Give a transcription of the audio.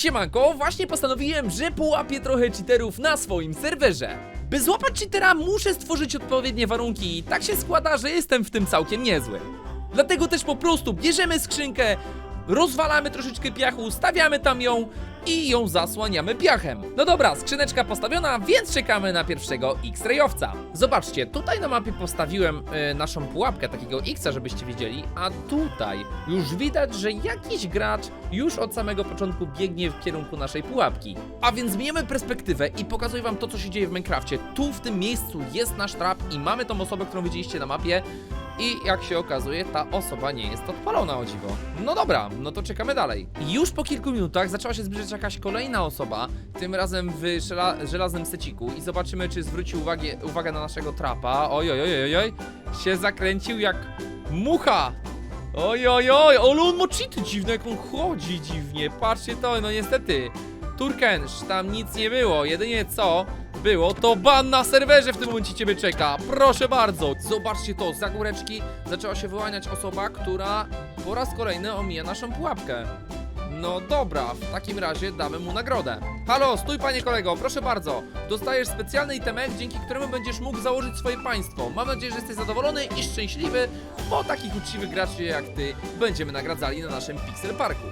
Siemanko, właśnie postanowiłem, że połapię trochę cheaterów na swoim serwerze. By złapać cheatera muszę stworzyć odpowiednie warunki i tak się składa, że jestem w tym całkiem niezły. Dlatego też po prostu bierzemy skrzynkę, rozwalamy troszeczkę piachu, stawiamy tam ją i ją zasłaniamy piachem. No dobra, skrzyneczka postawiona, więc czekamy na pierwszego X-rayowca. Zobaczcie, tutaj na mapie postawiłem e, naszą pułapkę takiego X-a, żebyście wiedzieli, a tutaj już widać, że jakiś gracz już od samego początku biegnie w kierunku naszej pułapki. A więc zmieniamy perspektywę i pokazuję wam to, co się dzieje w Minecrafcie. Tu w tym miejscu jest nasz trap i mamy tą osobę, którą widzieliście na mapie. I jak się okazuje, ta osoba nie jest odpalona o dziwo. No dobra, no to czekamy dalej. Już po kilku minutach zaczęła się zbliżać jakaś kolejna osoba, tym razem w żela żelaznym seciku i zobaczymy, czy zwróci uwagę, uwagę na naszego trapa. Oj, oj, oj, oj, oj, się zakręcił jak mucha. Oj, oj, oj, ale on ma cheaty dziwne, jak on chodzi dziwnie. Patrzcie to, no niestety. Turkensz, tam nic nie było, jedynie co było, to ban na serwerze w tym momencie ciebie czeka. Proszę bardzo. Zobaczcie to, za góreczki zaczęła się wyłaniać osoba, która po raz kolejny omija naszą pułapkę. No dobra, w takim razie damy mu nagrodę. Halo, stój panie kolego, proszę bardzo. Dostajesz specjalny itemek, dzięki któremu będziesz mógł założyć swoje państwo. Mam nadzieję, że jesteś zadowolony i szczęśliwy, bo takich uczciwych graczy jak ty będziemy nagradzali na naszym Pixel Parku.